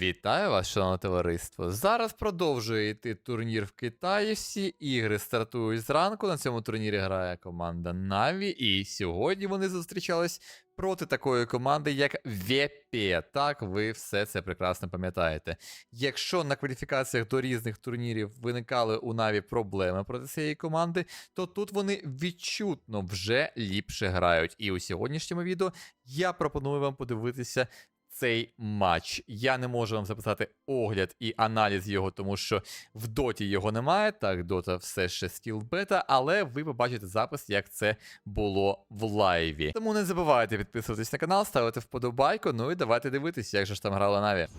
Вітаю вас, шановне товариство. Зараз продовжує йти турнір в Китаї. Всі ігри стартують зранку. На цьому турнірі грає команда Na'Vi. І сьогодні вони зустрічались проти такої команди, як VP. Так, ви все це прекрасно пам'ятаєте. Якщо на кваліфікаціях до різних турнірів виникали у Na'Vi проблеми проти цієї команди, то тут вони відчутно вже ліпше грають. І у сьогоднішньому відео я пропоную вам подивитися цей матч. Я не можу вам записати огляд і аналіз його, тому що в доті його немає. Так, дота все ще стіл бета, але ви побачите запис, як це було в лайві. Тому не забувайте підписуватись на канал, ставити вподобайку. Ну і давайте дивитись, як же ж там грала Наві.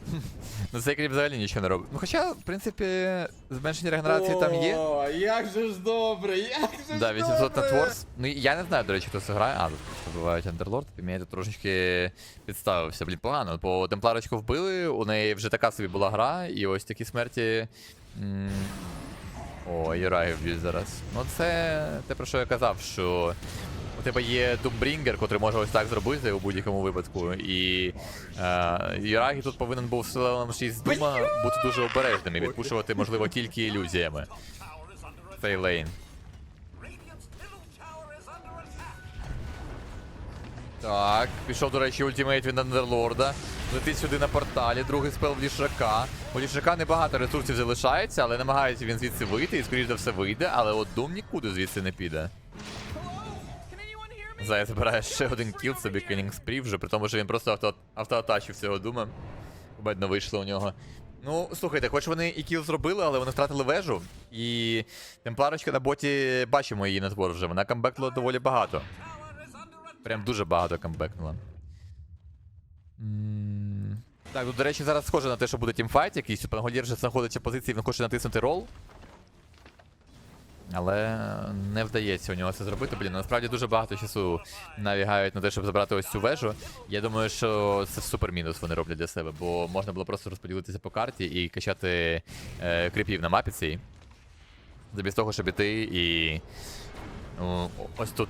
Ну цей кліп взагалі нічого не робить. Ну хоча, в принципі, зменшення регенерації там є. О, як же ж добре, як же Да, ж 800 на. Творс. Ну я не знаю, до речі, хто це грає. А, тут бувають Андерлорд, мені тут трошечки підставився. Блін, погано. Бо темпларочку вбили, у неї вже така собі була гра, і ось такі смерті. О, Юраги вб'ють зараз. Ну це те, про що я казав, що. У тебе є Думбрінгер, котрий може ось так зробити у будь-якому випадку. І е, Юрагі тут повинен був з левелом 6 дума бути дуже обережним і відпушувати, можливо, тільки ілюзіями. Цей лейн. Так, пішов, до речі, ультимейт від Андерлорда. Летить сюди на порталі, другий спел в лішака. У лішака небагато ресурсів залишається, але намагається він звідси вийти і, скоріш за все, вийде, але от Дум нікуди звідси не піде. Зая збирає ще один кіл собі Кілінг Спрі вже, при тому, що він просто авто, автоатачив цього дума. Бедно вийшло у нього. Ну, слухайте, хоч вони і кіл зробили, але вони втратили вежу. І темпларочка на боті бачимо її на твор вже. Вона камбекнула доволі багато. Прям дуже багато камбекнула. Так, тут, до речі, зараз схоже на те, що буде тімфайт якийсь. Пангольєр вже знаходиться в позиції, він хоче натиснути рол. Але не вдається у нього це зробити. Блін, насправді дуже багато часу навігають на те, щоб забрати ось цю вежу. Я думаю, що це супер мінус вони роблять для себе, бо можна було просто розподілитися по карті і качати е, кріпів на мапі цій. Замість того, щоб іти і. Ну, ось тут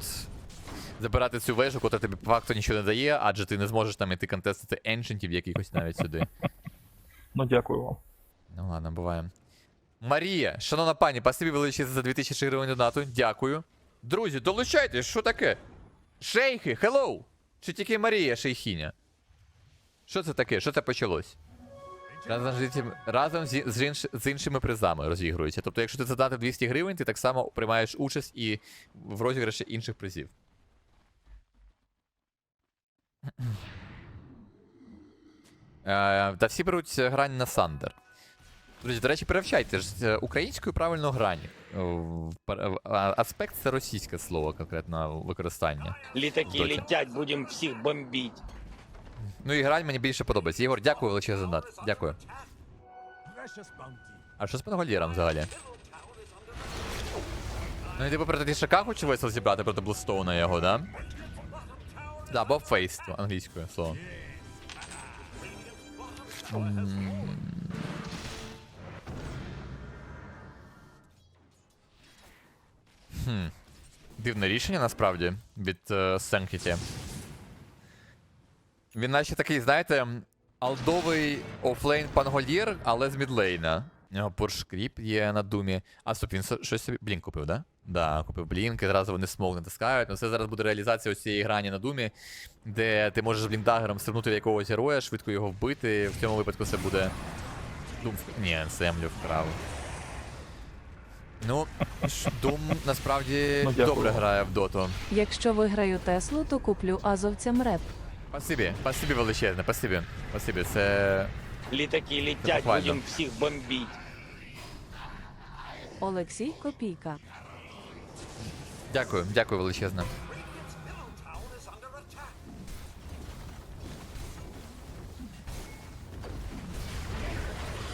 забирати цю вежу, котра тобі по факту нічого не дає, адже ти не зможеш там іти контестити еншентів якихось навіть сюди. Ну, дякую вам. Ну ладно, буває. Марія, шановна пані, спасибі величезне за 2000 гривень донату. Дякую. Друзі, долучайтесь, що таке? Шейхи, хеллоу! Чи тільки Марія шейхіня? Що це таке? Що це почалось? Разом з, разом зі- з, інш- з іншими призами розігрується. Тобто, якщо ти задати 200 гривень, ти так само приймаєш участь і в розіграші інших призів. Е, Та всі беруть е, грань на Сандер. Друзі, до речі, перевчайте ж е, українською правильно грані. А- Аспект це російське слово, конкретно використання. Літаки Доті. летять, будемо всіх бомбити. Ну і грань мені більше подобається. Єгор, дякую величезно за донат. Дякую. А що з пангольєром взагалі? Ну і типу проти Тішака хочу весело зібрати проти Блстоуна його, да? Да, або фейс англійською слово. Хм. Дивне рішення насправді від Sanctity. Він наче такий, знаєте, алдовий офлейн пангольєр, але з мідлейна. Нього є на думі. А стоп, він щось собі. Блінк купив, да? Да, купив блінк, і зразу вони смог натискають. Ну це зараз буде реалізація цієї грані на думі, де ти можеш бліндагером стрибнути в якогось героя, швидко його вбити. В цьому випадку це буде. Дум в... Ні, землю вкрав. Ну, Дум насправді Ну, добре грає в доту. Якщо виграю Теслу, то куплю азовцям реп. Спасибі, спасибі величезне, спасибі. Спасибі, це. Літаки летять, буквально. будемо всіх бомбити. Олексій Копійка. Дякую, дякую величезне.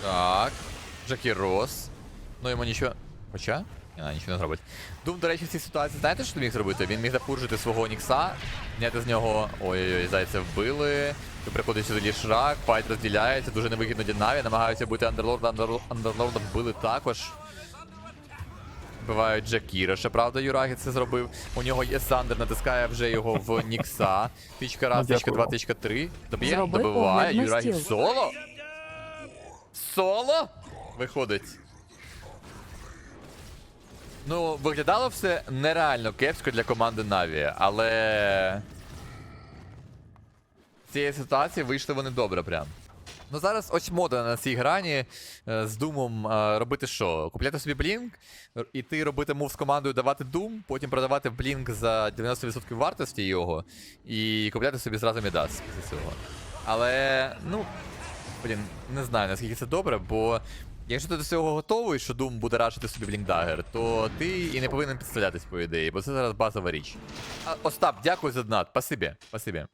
Так. Джекі Рос. Ну йому нічого. Хоча? А, нічого не зробить. Дум, до речі, в цій ситуації, знаєте, що міг зробити? Він міг запуржити свого Нікса, зняти з нього. Ой-ой-ой, зайця вбили. Тут приходить сюди лішрак, файт розділяється, дуже невигідно для Наві, намагаються бути андерлорда, Андер- андерлорда вбили також. Вбивають Джакіра, ще правда, Юрагі це зробив. У нього є Сандер, натискає вже його в Нікса. Тичка раз, Ну, тичка два, тичка три. Доб'є, добиває, Юрагі соло. соло? Виходить. Ну, виглядало все нереально кепсько для команди Наві, але. З цієї ситуації вийшли вони добре прям. Ну зараз ось мода на цій грані е, з думом е, робити що? Купляти собі блінк, іти робити мув з командою, давати дум, потім продавати блінк за 90% вартості його і купляти собі зразу мідас після цього. Але, ну, блін, не знаю наскільки це добре, бо якщо ти до цього готовий, що Doom буде рашити собі блінкдагер, то ти і не повинен підставлятись, по ідеї, бо це зараз базова річ. Остап, дякую за донат. Спасибі, спасибі.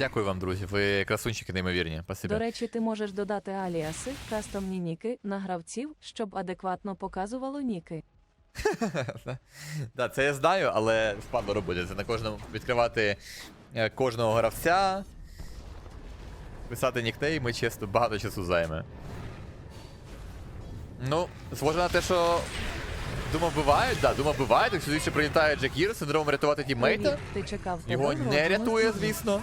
Дякую вам, друзі. Ви красунчики неймовірні. Спасибі. До речі, ти можеш додати аліаси, кастомні ніки на гравців, щоб адекватно показувало ніки. Да, це я знаю, але впадло робити. Це на кожному відкривати е, кожного гравця. Писати нікнейми, чесно, багато часу займе. Ну, схоже на те, що. Дума вбивають, да, дума вбивають, так сюди ще прилітає Джекір, синдром рятувати тіммейта. Ти чекав Його не рятує, звісно.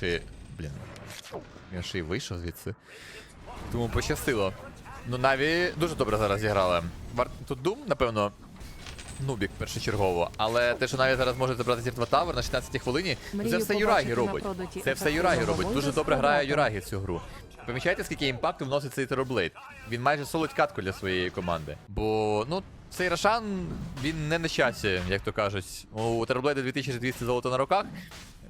Чи. Блін. Я ще й вийшов звідси. Тому пощастило. Ну, Наві дуже добре зараз зіграли. Вар... Тут Дум, напевно, нубік першочергово. Але те, що Наві зараз може забрати зір 2 тавер на 16 хвилині, ну, це все Юрагі робить. Це все Юрагі робить. Дуже добре грає. Юрагі цю гру. Помічаєте, скільки імпакту вносить цей Терорблейд? Він майже солить катку для своєї команди. Бо, ну, цей Рошан, він не на часі, як то кажуть. У Терорблейда 2200 золота на руках.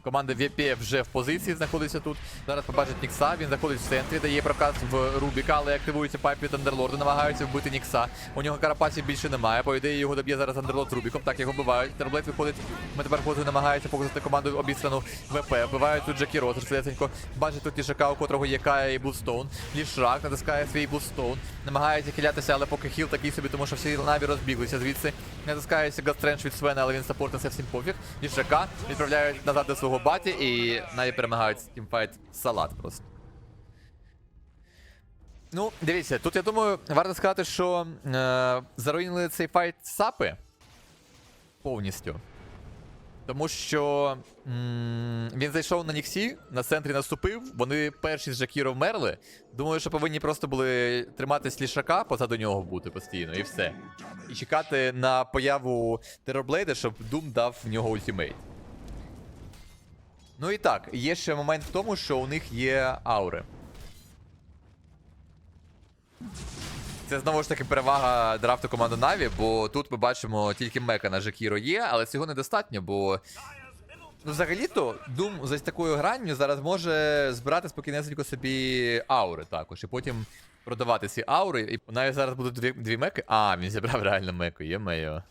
Команда VP вже в позиції знаходиться тут. Зараз побачить Нікса, він заходить в центрі, дає проказ в Рубіка, але активується пайп від Андерлорда, намагаються вбити Нікса. У нього карапасів більше немає. По ідеї його доб'є зараз Андерлорд з Рубіком. Так його вбивають. Терблейд виходить. Метаморфози намагається показати команду обіцяну ВП. Вбивають тут Джекі Рот, швидесенько. Бачить тут лішака, у котрого є Кая і Блудстоун. Лішак натискає свій Блудстоун. Намагається хилятися, але поки хіл такий собі, тому що всі наві розбіглися звідси. Натискається Гастренч від Свена, але він саппорт всім пофіг. Лішака відправляють назад до свого баті і наві перемагають тімфайт салат просто. Ну, дивіться, тут я думаю, варто сказати, що е, заруїнили цей файт сапи повністю. Тому що м, він зайшов на Ніксі, на центрі наступив, вони перші з Жакіро вмерли. Думаю, що повинні просто були триматись лішака, позаду нього бути постійно, і все. І чекати на появу Терорблейда, щоб Дум дав в нього ультимейт. Ну і так, є ще момент в тому, що у них є аури. Це знову ж таки перевага драфту команди Наві, бо тут ми бачимо тільки мека на Жакіро є, але цього недостатньо, бо. Ну, взагалі-то, Doom за такою гранню зараз може збирати спокійнесенько собі аури також, і потім продавати ці аури. І навіть зараз будуть дві, дві меки. А, він зібрав реально меку, є мею.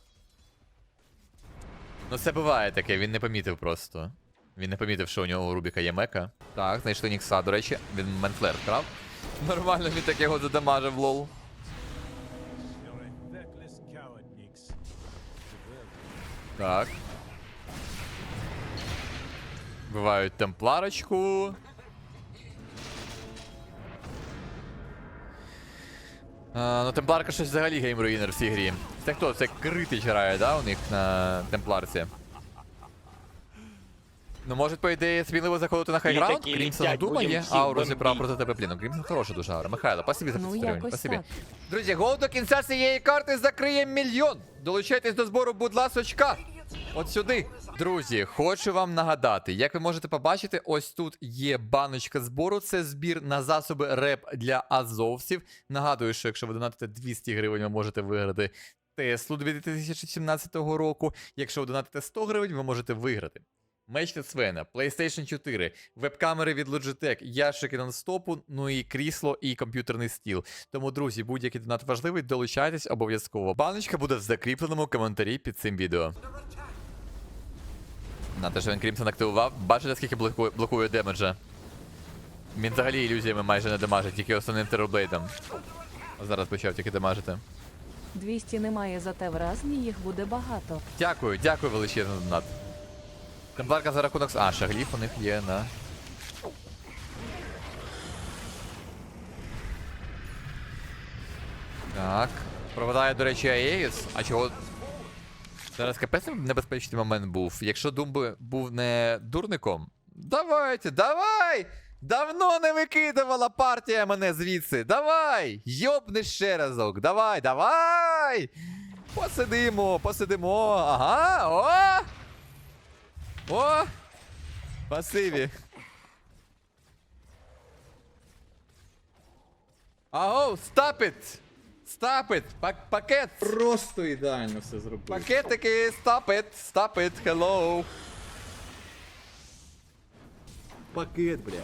Ну, це буває таке, він не помітив просто. Він не помітив, що у нього у Рубіка є мека. Так, знайшли Нікса, до речі, він Менфлер вкрав. Нормально він так його задамажив, лол. Так. Вбивають темпларочку. А, ну, темпларка щось взагалі геймруїнер в цій грі. Це хто? Це критич грає, да, у них на темпларці? Ну, може, по ідеї, сміливо заходити на хайграунд? такі Крімсон летять, Дума будем всіх Ауру зібрав бомбити. проти тебе, блін. Ну, Крімсон хороша дуже аура. Михайло, спасибі за Ну, 500 якось Спасибі. так. Друзі, гол до кінця цієї карти закриє мільйон. Долучайтесь до збору, будь ласочка. От сюди. Друзі, хочу вам нагадати, як ви можете побачити, ось тут є баночка збору. Це збір на засоби реп для азовців. Нагадую, що якщо ви донатите 200 гривень, ви можете виграти Теслу 2017 року. Якщо ви донатите 100 гривень, ви можете виграти. Меч від Свена, PlayStation 4, веб-камери від Logitech, ящики нонстопу, ну і крісло і комп'ютерний стіл. Тому, друзі, будь-який донат важливий, долучайтесь обов'язково. Баночка буде в закріпленому коментарі під цим відео. На те, що він Крімсон активував, бачите, скільки блокує, блокує демеджа. Він взагалі ілюзіями майже не дамажить, тільки основним терорблейдом. Зараз почав тільки дамажити. 200 немає, зате в разні їх буде багато. Дякую, дякую величезно донат. Темпларка за рахунок. А, шагліф у них є на. Так. Проведає, до речі, Аєгіс. А чого. Зараз капець небезпечний момент був. Якщо Думби був не дурником. Давайте, давай! Давно не викидувала партія мене звідси. Давай! Йобни ще разок. Давай, давай! Посидимо, посидимо. Ага, о! О! Спасибі. Аго, stop it! Stop it! Пак- пакет! Просто ідеально все зробив. Пакетики, stop it, stop it, hello. Пакет, бля.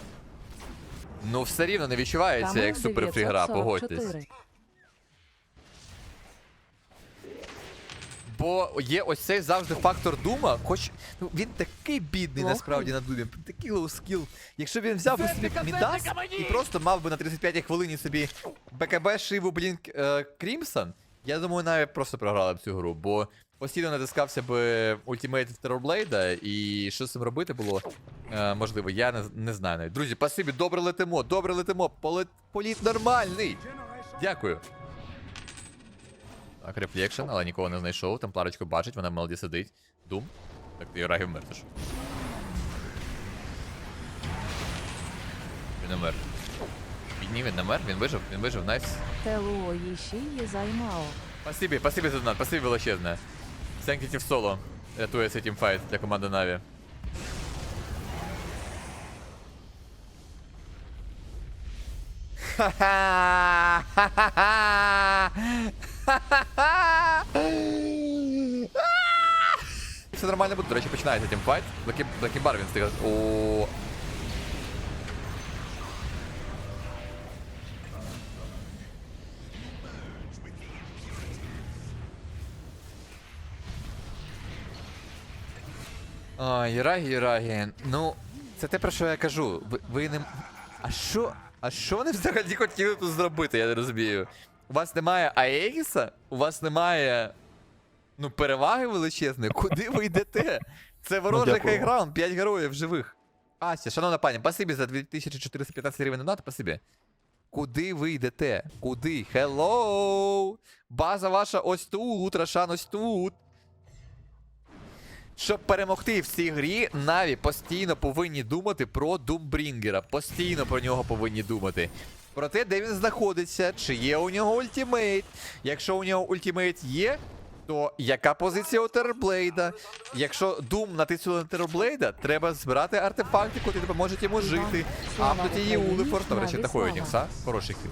Ну, все рівно не відчувається, як суперфрі гра, погодьтесь. Бо є ось цей завжди фактор дума, хоч ну, він такий бідний насправді на думі, такий лоу скіл. Якщо б він взяв би собі Мідас і просто мав би на 35 хвилині собі БКБ Шиву Блінк е, Крімсон, я думаю, навіть просто програли б цю гру, бо постійно натискався б ультимейт Терорблейда, і що з цим робити було е, можливо, я не, не знаю навіть. Друзі, спасибі, добре летимо, добре летимо, полет, політ нормальний. Дякую. Рефлекшн, але нікого не знайшов. Темпларочку бачить, вона в мелоді сидить. Дум. Так ти рагів мертвиш. Він не мер. Ні, він не мер, він вижив, він вижив, найс. Телуо Їші Єзаймао. Спасибі, спасибі за донат, спасибі величезне. Сенкітів соло. Рятує цей тімфайт для команди Наві. Ха-ха! Ха-ха-ха! Все нормально буде. До речі, починається тімфайт. Блекі бар він встиг. О. Ой, Юрагі, Юрагі. Ну, це те, про що я кажу. Ви, ви не. А що? А що вони взагалі хотіли тут зробити, я не розумію. У вас немає Аегіса? У вас немає. Ну, переваги величезної. Куди ви йдете? Це ворожий дякую. хайграунд, 5 героїв живих. Ася, шановна пані, спасибі за 2415 гривень донат, спасибі. Куди ви йдете? Куди? Hello! База ваша ось тут, Рошан ось тут. Щоб перемогти в цій грі, Наві постійно повинні думати про Думбрінгера. Постійно про нього повинні думати. Про те, де він знаходиться, чи є у нього ультимейт. Якщо у нього ультимейт є, то яка позиція у Терблейда? Якщо Дум натиснули на Терблейда, треба збирати артефакти, котрі допоможуть йому жити. А тут її Улифорс, до речі, такий. Нікса. Хороший кіл.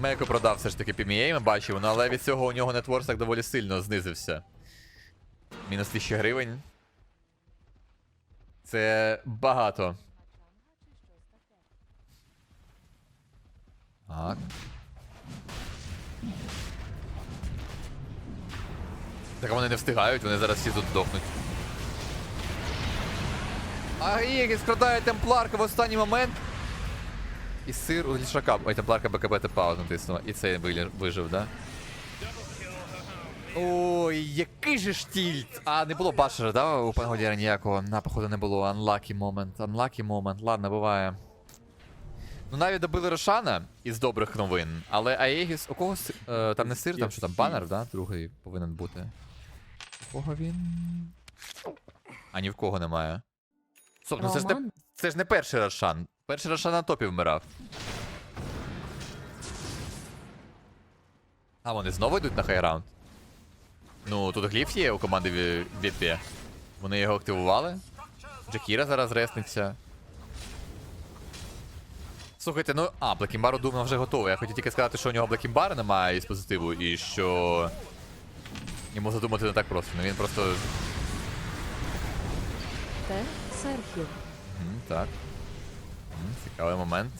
Меко продав все ж таки PMA, ми бачимо, ну, але від цього у нього нетворс так доволі сильно знизився. Мінус 1000 гривень. Це багато. Так. Так вони не встигають, вони зараз всі тут здохнуть. А скрадає темпларка в останній момент. І сир у лішака. Ой, темпларка БКБ паузу натиснула. І цей вижив, да? Ой, який же ж тільт! А, не було башера, да, у Пангодіра ніякого. На, походу, не було. Unlucky moment. Unlucky moment. Ладно, буває. Ну, навіть добили Рошана із добрих новин, але Аегіс. У кого? Е, там не сир, там що там банер, да? Другий повинен бути. У кого він? А ні в кого немає. Стоп, ну це ж не, це ж не перший Рошан. Перший Рошан на топі вмирав. А вони знову йдуть на хайраунд? Ну, тут гліф є у команди VP. Вони його активували. Джакіра зараз ресниться. Слухайте, ну. А, Блекімбару думав вже готовий. Я хотів тільки сказати, що у нього Блекімбара немає із позитиву, і що. Йому задумати не так просто. Ну він просто. Те Серхів. Мгм, так. Мгм, Цікавий момент.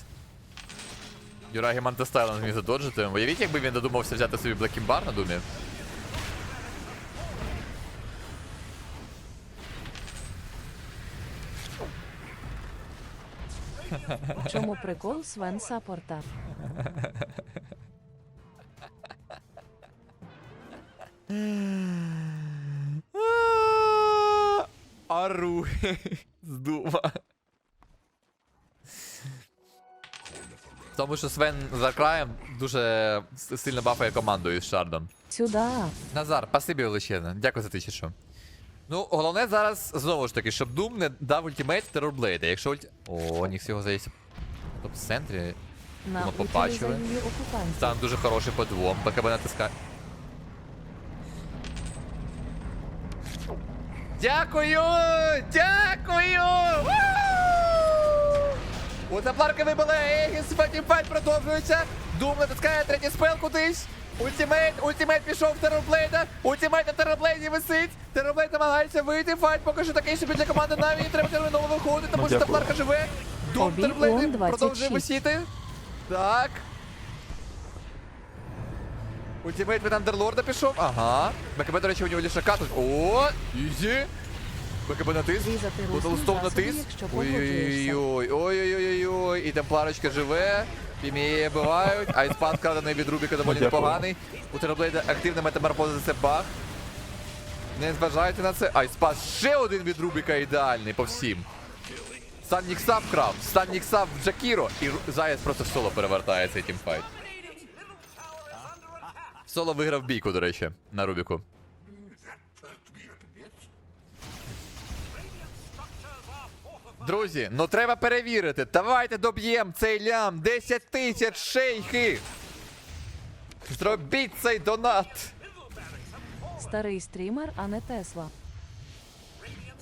Юрагі Мантестайл зміг задоджити. Уявіть, якби він додумався взяти собі Блекімбар на думі. В чому прикол Свен Саппорта? Ару. Здува. Тому що Свен за краєм дуже сильно бафає команду із Шардом. Сюда. Назар, спасибі величезне. Дякую за що. Ну, головне зараз, знову ж таки, щоб Doom не дав ультимейт Терорблейда. Якщо ульт... О, ніг всього здається. Топ в центрі. Ну, побачили. Там дуже хороший по двом. БКБ натискає. Дякую! Дякую! У Темпларки вибили Егіс, файтінг продовжується. Дум натискає третій спел кудись. Ультимейт, ультимейт пішов в Терорблейда. Ультимейт на Терорблейді висить. Терорблейд намагається вийти. Файт поки що такий собі для команди Наві. Треба терміново виходити, тому що. Темпларка живе. Дум Обій Терорблейд продовжує висіти. Так. Ультимейт від Андерлорда пішов. Ага. БКБ, до речі, у нього лішака тут. О, ізі. БКБ натис. Засоби, натис. Ой-ой-ой. Ой-ой-ой. І темпларочка живе. Піміє бивають. Айспан складений від Рубіка доволі непоганий. У Тераблейда активна метаморфоза це баг. Не зважайте на це. Айспас ще один від Рубіка ідеальний по всім. Стан Нікса вкрав, стан Нікса в Джакіро, і Заяць просто в соло перевертає цей тімфайт. Соло виграв бійку, до речі, на Рубіку. Друзі, ну треба перевірити. Давайте доб'ємо цей лям. 10 тисяч шейхи. Зробіть цей донат. Старий стрімер, а не Тесла.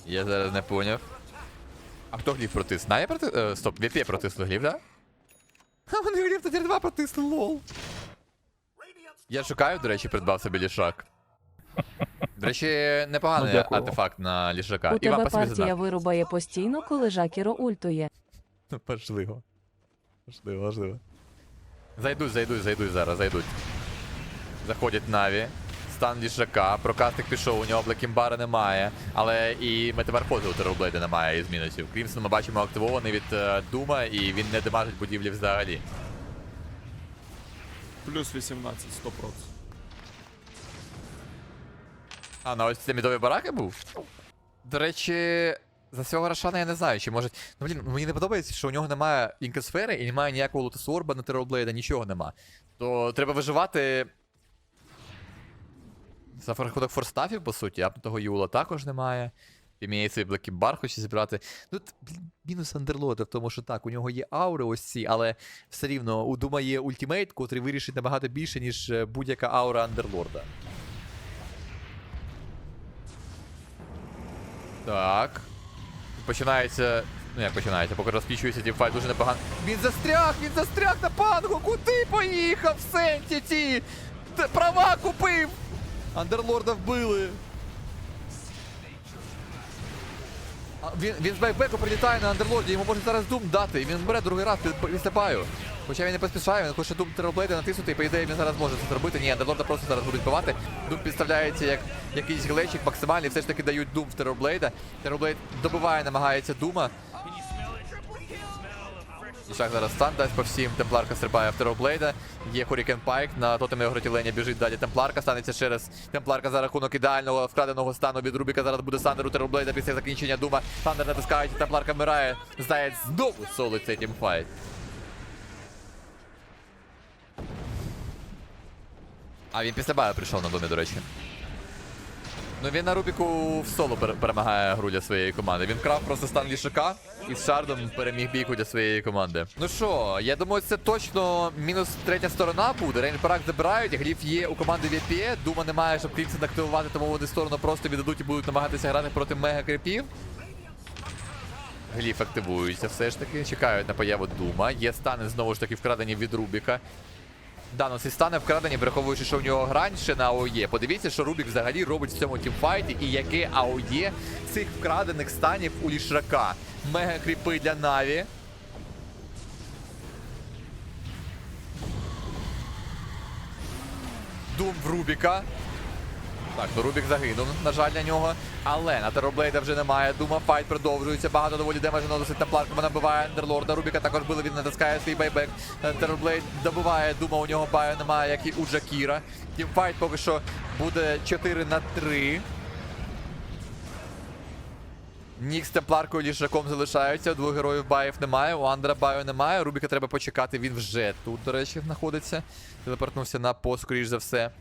Я зараз не поняв. А хто глів протис? Ная проти... Е, стоп, ВП протисли глів, да? А вони глів тоді два протисли, лол. Я шукаю, до речі, придбав собі лішак. До речі, непоганий Ну, дякую. артефакт на лішака. У І вам тебе партія вирубає постійно, коли Жакіро ультує. Ну, Важливо. Важливо, важливо. Зайдуть, зайдуть, зайдуть зараз, зайдуть. Заходять Наві. Стан лішака, прокастик пішов, у нього Блекімбара немає, але і метаморфози у Терорблейда немає із мінусів. Крімсон ми бачимо активований від е, Дума, і він не демажить будівлі взагалі. Плюс 18, 100%. А, на ось це мідові бараки був? До речі, за цього Рошана я не знаю, чи може. Ну блін, мені не подобається, що у нього немає інкасфери і немає ніякого лутосорба на Терорблейда, нічого нема. То треба виживати. За рахунок форстафів, по суті, апнутого Юла також немає. Іміє цей Блекібар хоче зібрати. Ну, мінус Андерлода в тому, що так, у нього є аури ось ці, але все рівно у Дума є ультимейт, котрий вирішить набагато більше, ніж е, будь-яка аура Андерлорда. Так. Починається. Ну як починається, поки розпічується тімфайт дуже непогано. Він застряг! Він застряг на пангу! Куди поїхав? Сентіті! Права купив! Андерлорда вбили. Він, він з байбеку прилітає на андерлорді, йому можуть зараз дум дати, і він бере другий раз після баю. Хоча він не поспішає, він хоче дум тероблейда натиснути, і по ідеї він зараз може це зробити. Ні, андерлорда просто зараз будуть бивати. Дум підставляється як якийсь глечик максимальний, все ж таки дають дум в тероблейда. Тероблейд добиває, намагається дума. Ішак зараз стан дасть по всім. Темпларка стрибає в Тероблейда. Є Hurricane Пайк. На тотемі огротілення біжить далі Темпларка. Станеться ще раз. Темпларка за рахунок ідеального вкраденого стану від Рубіка. Зараз буде Сандер у Тероблейда після закінчення Дума. Сандер натискають, Темпларка вмирає. Здається, знову солить цей тімфайт. А він після баю прийшов на Думі, до речі. Ну він на Рубіку в соло перемагає гру для своєї команди. Він крав просто стан лішака і з шардом переміг бійку для своєї команди. Ну що, я думаю, це точно мінус третя сторона буде. Рейнпарак забирають, гліф є у команди ВП. Дума немає, щоб Кріпсен активувати, тому вони сторону просто віддадуть і будуть намагатися грати проти мега кріпів. Гліф активується все ж таки. Чекають на появу Дума. Є стани знову ж таки вкрадені від Рубіка. Да, ну ці стани вкрадені, враховуючи, що в нього грань ще на АОЄ. Подивіться, що Рубік взагалі робить в цьому тімфайті і яке АОЄ цих вкрадених станів у лішрака. Мега кріпи для Наві. Дум в Рубіка. Так, ну Рубік загинув, на жаль, для нього. Але на Тероблейда вже немає. Дума, файт продовжується. Багато доволі демеджу наносить на платку. Набиває Андерлорда. Рубіка також били, він натискає свій байбек. Е, Тероблейд добиває Дума, у нього баю немає, як і у Джакіра. Тімфайт поки що буде 4 на 3. Нік з темпларкою лішаком залишаються. Двох героїв баїв немає. У Андера баю немає. Рубіка треба почекати. Він вже тут, до речі, знаходиться. Телепортнувся на пост, скоріш за все.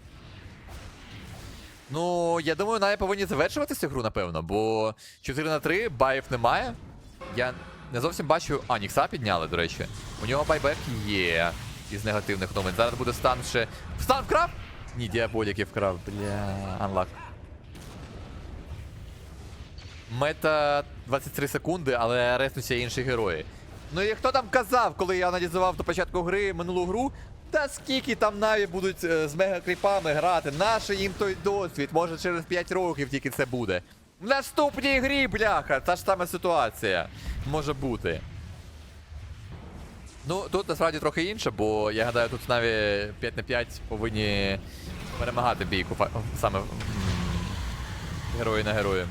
Ну, я думаю, навіть повинні завершувати цю гру, напевно, бо 4 на 3, баїв немає. Я не зовсім бачу. А, Нікса підняли, до речі. У нього байбек є із негативних новин. Зараз буде стан ще. Стан вкрав? Ні, діаболіки вкрав. Бля. Анлак. Мета 23 секунди, але резнуться інші герої. Ну і хто там казав, коли я аналізував до початку гри минулу гру? Та скільки там наві будуть е, з мегакріпами грати? Наше їм той досвід? Може через 5 років тільки це буде. В наступній грі, бляха, та ж сама ситуація може бути. Ну, тут насправді трохи інше, бо я гадаю, тут наві 5 на 5 повинні перемагати бійку саме герої на герої.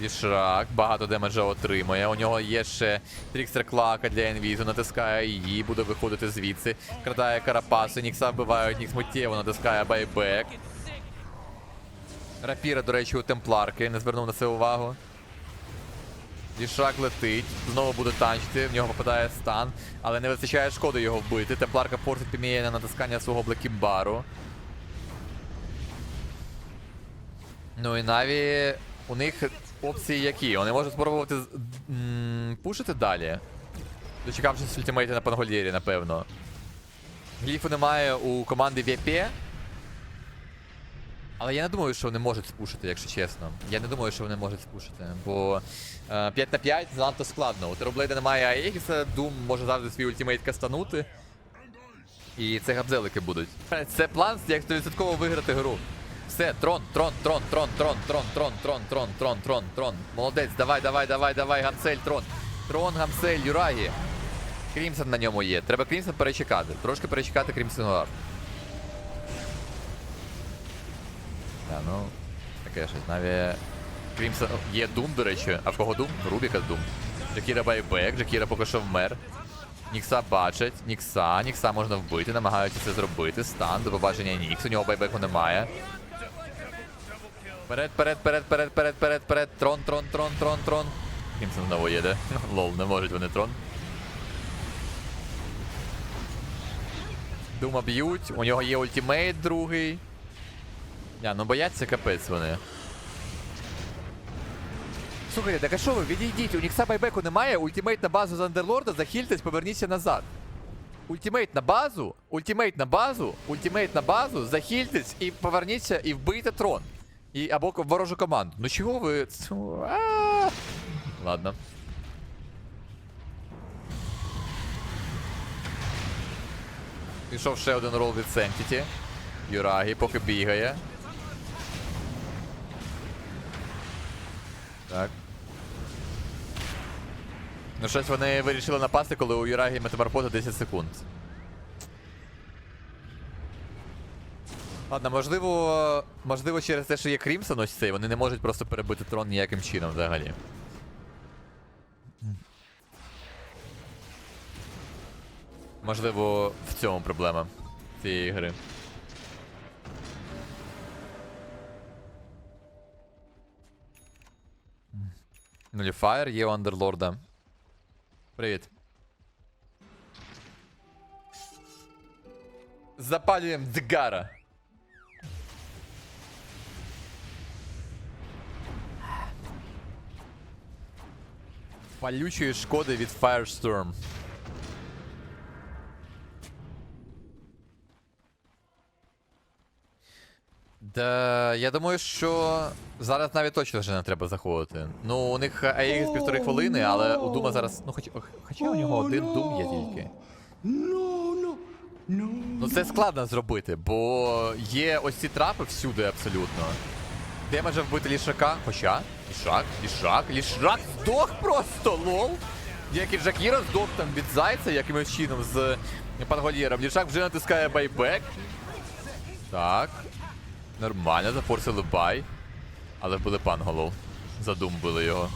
Вішрак, багато демеджа отримує. У нього є ще трікстер клака для інвізу, натискає її, буде виходити звідси. Крадає карапаси, Нікса вбивають, Нікс миттєво натискає байбек. Рапіра, до речі, у темпларки, не звернув на це увагу. Вішрак летить, знову буде танчити, в нього попадає стан, але не вистачає шкоди його вбити. Темпларка форсить піміє на натискання свого блекімбару. Ну і Наві, у них опції які? Вони можуть спробувати пушити далі. Дочекавшись ультимейті на Пангольєрі, напевно. Гліфу немає у команди VP. Але я не думаю, що вони можуть спушити, якщо чесно. Я не думаю, що вони можуть спушити. Бо е, 5 на 5 занадто складно. У Тероблейда немає Аегіса, Doom може завжди свій ультимейт кастанути. І це габзелики будуть. Це план як 100% виграти гру. Все, трон, трон, трон, трон, трон, трон, трон, трон, трон, трон, трон, трон. Молодець, давай, давай, давай, давай, Гамсель, трон. Трон, Гамсель, Юрагі. Крімсон на ньому є. Треба Крімсон перечекати. Трошки перечекати Крімсон Гар. Да, ну, таке щось. Навіть Крімсон. Є Дум, до речі. А в кого Дум? Рубіка Дум. Джакіра байбек, Джакіра поки що вмер. Нікса бачать, Нікса, Нікса можна вбити, намагаються це зробити. Стан, до побачення Нікс, у нього байбеку немає. Перед, перед, перед, перед, перед, перед, перед. Трон, трон, трон, трон, трон. Крімсон знову їде. Лол, не можуть вони трон. Дума б'ють, у нього є ультимейт другий. Я, ну бояться капець вони. Слухайте, так а що ви, відійдіть, у Нікса байбеку немає, ультимейт на базу з Андерлорда, захильтесь, поверніться назад. Ультимейт на базу, ультимейт на базу, ультимейт на базу, захильтесь і поверніться і вбийте трон. І, або ворожу команду. Ну чого ви. Ладно. Пішов ще один рол від Сентіті. Юрагі поки бігає. Так. Ну щось вони вирішили напасти, коли у Юрагі метаморфоза 10 секунд. Ладно, можливо, можливо, через те, що є Крімсон ось цей, вони не можуть просто перебити трон ніяким чином взагалі. Можливо, в цьому проблема цієї гри. Нуліфаєр є у Андерлорда. Привіт. Запалюємо Дгара. Палючої шкоди від Firestorm. Да, я думаю, що зараз навіть точно вже не треба заходити. Ну, у них Аегіс півтори хвилини, але у Дума зараз. Ну, хоч, хоча у нього один Дум є тільки. Ну це складно зробити, бо є ось ці трапи всюди абсолютно. Де може вбити лішака? Хоча, лішак, лішак, лішак здох просто, лол. Як Джакіра здох там від зайця якимось чином з пангольєром. Лішак вже натискає байбек. Так. Нормально, зафорсили бай. Але вбили панголов. Задумбили його.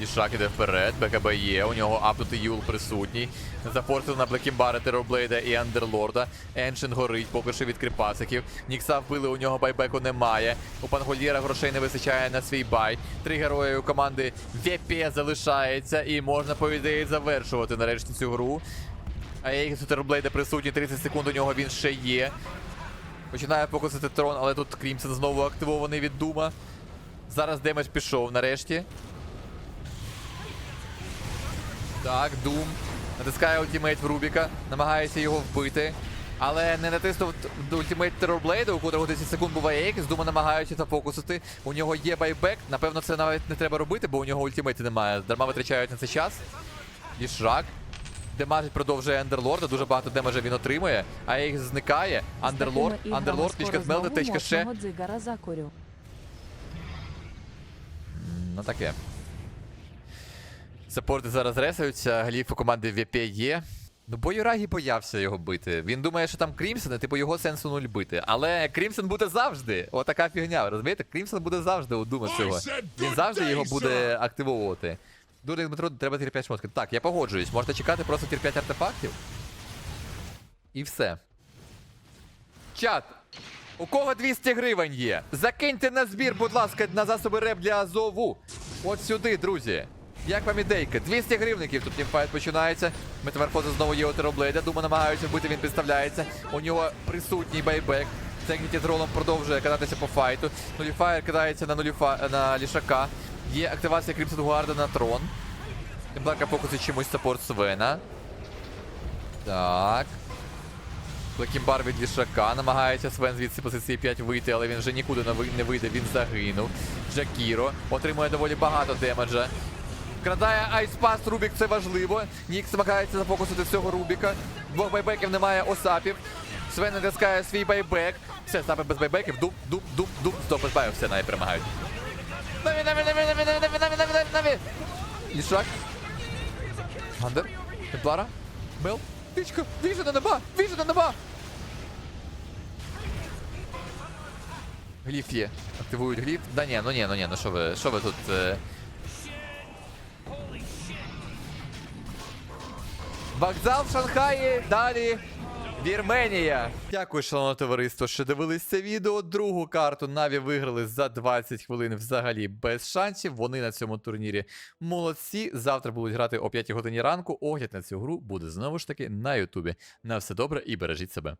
Ішак іде вперед, БКБ є, у нього апнутий юл присутній. Зафорсили на Блекімбара, Тероблейда і Андерлорда. Еншин горить, поки що від кріпасиків. Нікса вбили, у нього байбеку немає. У Пангольєра грошей не вистачає на свій бай. Три герої у команди ВП залишається і можна, по ідеї, завершувати нарешті цю гру. А у Тероблейда присутній, 30 секунд у нього він ще є. Починає фокусити трон, але тут Крімсон знову активований від Дума. Зараз демедж пішов нарешті. Так, Дум. Натискає ультимейт в Рубіка, намагається його вбити. Але не натиснув ультимейт Терорблейда, у котрого 10 секунд буває Ейкс, Дума намагається зафокусити. У нього є байбек. Напевно, це навіть не треба робити, бо у нього ультимейти немає. Дарма витрачають на це час. І Шрак. Демажить продовжує Андерлорда, дуже багато демеджа він отримує, а Ейкс зникає. Андерлорд, Андерлорд, тичка скоро тичка ще. Ну таке. Саппорти зараз ресаються, гліф у команди ВП є. Ну, бо Юрагі боявся його бити. Він думає, що там Крімсон, і типу його сенсу нуль бити. Але Крімсон буде завжди. Отака фігня. Розумієте? Крімсон буде завжди у Дума цього. Він завжди його буде активовувати. Дурник Дмитро, треба 5 шмотки. Так, я погоджуюсь. Можете чекати просто 5 артефактів. І все. Чат. У кого 200 гривень є? Закиньте на збір, будь ласка, на засоби реп для Азову. От сюди, друзі. Як вам ідейка? 200 гривників тут тімфайт починається. Метаморфоза знову є у Тероблейда. Дума намагаються вбити, він підставляється. У нього присутній байбек. З ролом продовжує кататися по файту. Нуліфаєр кидається на нуліфа на лішака. Є активація Крімсон Гуарда на трон. Темпларка фокусить чимось саппорт Свена. Так. Блекімбар від лішака. Намагається Свен звідси позиції 5 вийти, але він вже нікуди не вийде, він загинув. Джакіро отримує доволі багато демеджа. Крадає айспас Рубік, це важливо. Нікс намагається зафокусити цього Рубіка. Двох байбеків немає осапів. Свен натискає свій байбек. Все, саме без байбеків. Дуб, дуб, дуб, дуб. Стоп, без все, навіть перемагають. Наві, наві, наві, наві, наві, наві, наві, наві, наві. Лішак. Гандер. Темплара. Мел. Тичка. Віжу на неба. Віжу на неба. Гліф є. Активують гліф. Да ні, ну ні, ну ні, ну що ви, що ви тут. Е... Вокзал в Шанхаї, далі Вірменія. Дякую, шановне товариство, що дивились це відео. Другу карту Наві виграли за 20 хвилин взагалі без шансів. Вони на цьому турнірі молодці. Завтра будуть грати о 5 годині ранку. Огляд на цю гру буде знову ж таки на Ютубі. На все добре і бережіть себе.